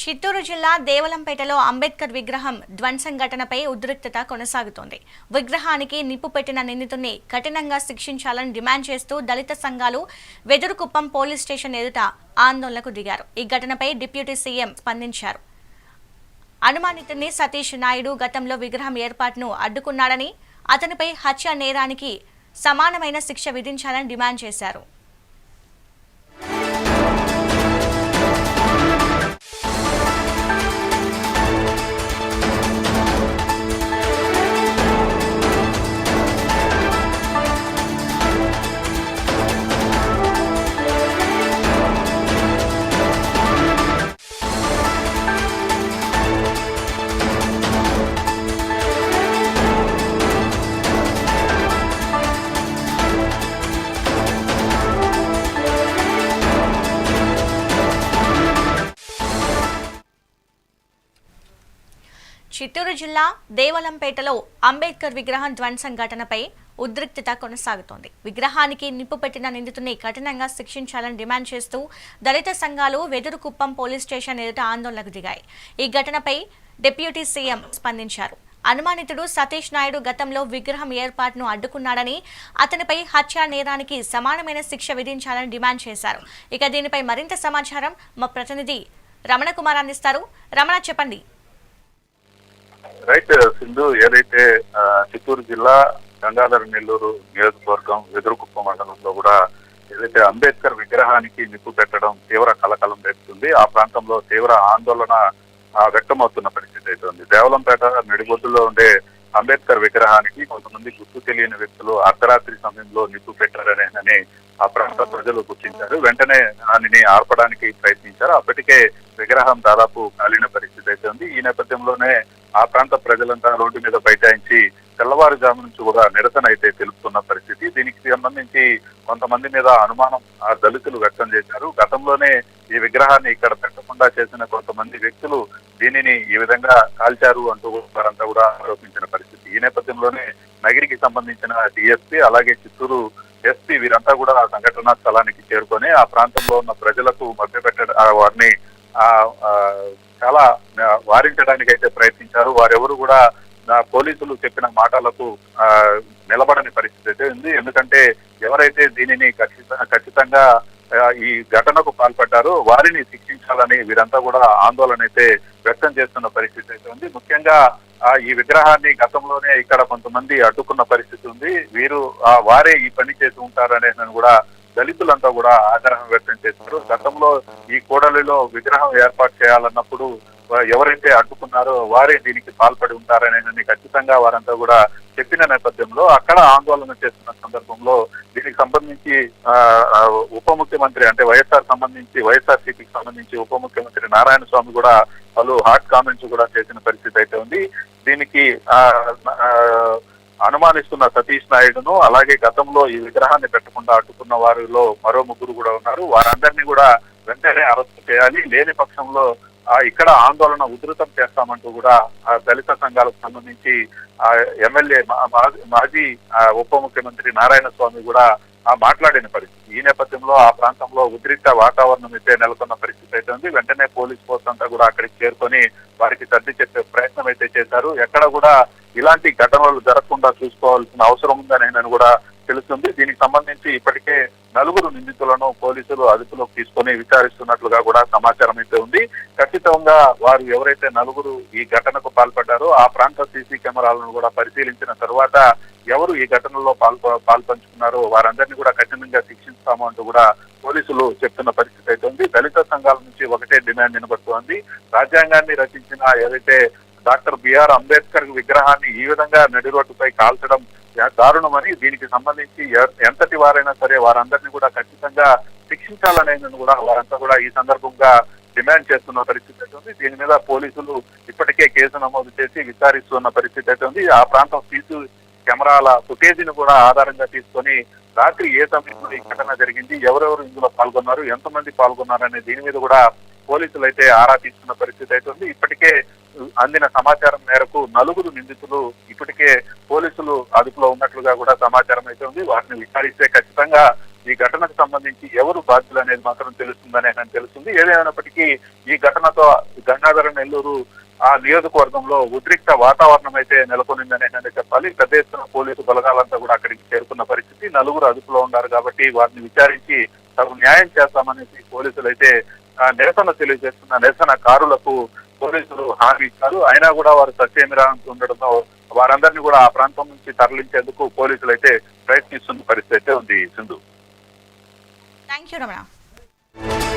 చిత్తూరు జిల్లా దేవలంపేటలో అంబేద్కర్ విగ్రహం ధ్వంసం ఘటనపై ఉద్రిక్తత కొనసాగుతోంది. విగ్రహానికి నిప్పు పెట్టిన నిందితుడిని కఠినంగా శిక్షించాలని డిమాండ్ చేస్తూ దళిత సంఘాలు వెదురుకుప్పం పోలీస్ స్టేషన్ ఎదుట ఆందోళనకు దిగారు. ఈ ఘటనపై డిప్యూటీ సీఎం స్పందించారు. అనుమానితుడిని సతీష్ నాయుడు గతంలో విగ్రహం ఏర్పాటును అడ్డుకున్నాడని అతనిపై హత్య నేరానికి సమానమైన శిక్ష విధించాలని డిమాండ్ చేశారు. చిత్తూరు జిల్లా దేవలంపేటలో అంబేద్కర్ విగ్రహం ధ్వంసం ఘటనపై ఉద్రిక్తత కొనసాగుతోంది. విగ్రహానికి నిప్పు పెట్టిన నిందితుడిని కఠినంగా శిక్షించాలని డిమాండ్ చేస్తూ దళిత సంఘాలు వెదురుకుప్పం పోలీస్ స్టేషన్ ఎదుట ఆందోళనకు దిగాయి. ఈ ఘటనపై డిప్యూటీ సీఎం స్పందించారు. అనుమానితుడు సతీష్ నాయుడు గతంలో విగ్రహం ఏర్పాటును అడ్డుకున్నాడని అతనిపై హత్యా నేరానికి సమానమైన శిక్ష విధించాలని డిమాండ్ చేశారు. ఇక దీనిపై మరింత సమాచారం మా ప్రతినిధి రమణ కుమార్ అందిస్తారు రమణ చెప్పండి. రైట్ సింధు ఏదైతే చిత్తూరు జిల్లా గంగాధర నెల్లూరు నియోజకవర్గం వెదురుకుప్ప మండలంలో కూడా ఏదైతే అంబేద్కర్ విగ్రహానికి నిప్పు పెట్టడం తీవ్ర కలకలం రేపుతుంది ఆ ప్రాంతంలో తీవ్ర ఆందోళన వ్యక్తమవుతున్న పరిస్థితి అయితే ఉంది. దేవలంపేట నడిబొడ్డులో ఉండే అంబేద్కర్ విగ్రహానికి కొంతమంది గుర్తు తెలియని వ్యక్తులు అర్ధరాత్రి సమయంలో నిప్పు పెట్టారనేనని ఆ ప్రాంత ప్రజలు గుర్తించారు. వెంటనే దానిని ఆర్పడానికి ప్రయత్నించారు. అప్పటికే విగ్రహం దాదాపు కాలిన పరిస్థితి అయితే ఉంది. ఈ నేపథ్యంలోనే ఆ ప్రాంత ప్రజలంతా రోడ్డు మీద బైఠాయించి తెల్లవారుజాము నుంచి కూడా నిరసన అయితే తెలుపుతున్న పరిస్థితి. దీనికి సంబంధించి కొంతమంది మీద అనుమానం ఆ దళితులు వ్యక్తం చేశారు. గతంలోనే ఈ విగ్రహాన్ని ఇక్కడ పెట్టకుండా చేసిన కొంతమంది వ్యక్తులు దీనిని ఈ విధంగా కాల్చారు అంటూ వారంతా కూడా ఆరోపించిన పరిస్థితి. ఈ నేపథ్యంలోనే నగిరికి సంబంధించిన డిఎస్పీ అలాగే చిత్తూరు ఎస్పీ వీరంతా కూడా ఆ సంఘటనా స్థలానికి చేరుకొని ఆ ప్రాంతంలో ఉన్న ప్రజలకు మభ్యపెట్టడం వారిని ఆ చాలా వారించడానికి అయితే ప్రయత్నించారు. వారెవరు కూడా పోలీసులు చెప్పిన మాటలకు నిలబడని పరిస్థితి అయితే ఉంది. ఎందుకంటే ఎవరైతే దీనిని ఖచ్చితంగా ఈ ఘటనకు పాల్పడ్డారో వారిని శిక్షించాలని వీరంతా కూడా ఆందోళన అయితే వ్యక్తం చేస్తున్న పరిస్థితి అయితే ఉంది. ముఖ్యంగా ఆ ఈ విగ్రహాన్ని గతంలోనే ఇక్కడ కొంతమంది అడ్డుకున్న పరిస్థితి ఉంది. వీరు ఆ వారే ఈ పని చేసి ఉంటారనే కూడా దళితులంతా కూడా ఆగ్రహం వ్యక్తం చేశారు. గతంలో ఈ కూడలిలో విగ్రహం ఏర్పాటు చేయాలన్నప్పుడు ఎవరైతే అడ్డుకున్నారో వారే దీనికి పాల్పడి ఉంటారనేది ఖచ్చితంగా వారంతా కూడా చెప్పిన నేపథ్యంలో అక్కడ ఆందోళన చేస్తున్న సందర్భంలో దీనికి సంబంధించి ఉప ముఖ్యమంత్రి అంటే వైఎస్ఆర్ సంబంధించి వైఎస్ఆర్ సిపికి సంబంధించి ఉప ముఖ్యమంత్రి నారాయణ స్వామి కూడా పలు హాట్ కామెంట్స్ కూడా చేసిన పరిస్థితి అయితే ఉంది. దీనికి అనుమానిస్తున్న సతీష్ నాయుడును అలాగే గతంలో ఈ విగ్రహాన్ని పెట్టకుండా అడ్డుకున్న వారిలో మరో ముగ్గురు కూడా ఉన్నారు. వారందరినీ కూడా వెంటనే అరెస్ట్ చేయాలి. లేని పక్షంలో ఇక్కడ ఆందోళన ఉధృతం చేస్తామంటూ కూడా దళిత సంఘాలకు సంబంధించి ఎమ్మెల్యే మా- మా- మాజీ ఉప ముఖ్యమంత్రి నారాయణ స్వామి కూడా మాట్లాడిన పరిస్థితి. ఈ నేపథ్యంలో ఆ ప్రాంతంలో ఉద్రిక్త వాతావరణం అయితే నెలకొన్న పరిస్థితి అయితే ఉంది. వెంటనే పోలీస్ ఫోర్స్ అంతా కూడా అక్కడికి చేరుకొని వారికి సర్ది చెప్పే ప్రయత్నం అయితే చేశారు. ఎక్కడ కూడా ఇలాంటి ఘటనలు జరగకుండా చూసుకోవాల్సిన అవసరం ఉందని నేను కూడా తెలుస్తుంది. దీనికి సంబంధించి ఇప్పటికే నలుగురు నిందితులను పోలీసులు అదుపులోకి తీసుకొని విచారిస్తున్నట్లుగా కూడా సమాచారం అయితే ఉంది. ఖచ్చితంగా వారు ఎవరైతే నలుగురు ఈ ఘటనకు పాల్పడ్డారో ఆ ప్రాంత సీసీ కెమెరాలను కూడా పరిశీలించిన తర్వాత ఎవరు ఈ ఘటనలో పాల్ప పాల్పంచుకున్నారో వారందరినీ కూడా కఠినంగా శిక్షిస్తాము అంటూ కూడా పోలీసులు చెప్తున్న పరిస్థితి అయితే ఉంది. దళిత సంఘాల నుంచి ఒకటే డిమాండ్ వినబడుతోంది రాజ్యాంగాన్ని రచించిన ఏదైతే డాక్టర్ బిఆర్ అంబేద్కర్ విగ్రహాన్ని ఈ విధంగా నడి రోడ్డుపై కాల్చడం దారుణమని దీనికి సంబంధించి ఎంతటి వారైనా సరే వారందరినీ కూడా ఖచ్చితంగా శిక్షించాలనేది కూడా వారంతా కూడా ఈ సందర్భంగా డిమాండ్ చేస్తున్న పరిస్థితి అయితే ఉంది. దీని మీద పోలీసులు ఇప్పటికే కేసు నమోదు చేసి విచారిస్తున్న పరిస్థితి అయితే ఉంది. ఆ ప్రాంతం సీసీ కెమెరాల ఫుటేజీని కూడా ఆధారంగా తీసుకొని రాత్రి ఏ సమయంలో ఈ ఘటన జరిగింది ఎవరెవరు ఇందులో పాల్గొన్నారు ఎంతమంది పాల్గొన్నారు అనే దీని మీద కూడా పోలీసులు అయితే ఆరా తీస్తున్న పరిస్థితి అయితే ఉంది. ఇప్పటికే అందిన సమాచారం మేరకు నలుగురు నిందితులు ఇప్పటికే పోలీసులు అదుపులో ఉన్నట్లుగా కూడా సమాచారం అయితే ఉంది. వారిని విచారిస్తే ఖచ్చితంగా ఈ ఘటనకు సంబంధించి ఎవరు బాధ్యులు అనేది మాత్రం తెలుస్తుందనే అని తెలుస్తుంది. ఏదేమైనప్పటికీ ఈ ఘటనతో గంగాధర నెల్లూరు ఆ నియోజకవర్గంలో ఉద్రిక్త వాతావరణం అయితే నెలకొనిందని ఏంటంటే చెప్పాలి. పెద్ద ఎత్తున పోలీసు బలగాలంతా కూడా అక్కడికి చేరుకున్న పరిస్థితి. నలుగురు అదుపులో ఉన్నారు కాబట్టి వారిని విచారించి తగు న్యాయం చేస్తామనేసి పోలీసులు అయితే నిరసన తెలియజేస్తున్న నిరసన కారులకు పోలీసులు హామీ ఇచ్చారు. అయినా కూడా వారు సత్యమిరాంతి ఉండడంతో వారందరినీ కూడా ఆ ప్రాంతం నుంచి తరలించేందుకు పోలీసులు అయితే ప్రయత్నిస్తున్న పరిస్థితి అయితే ఉంది. సింధు. Thank you, Ramana.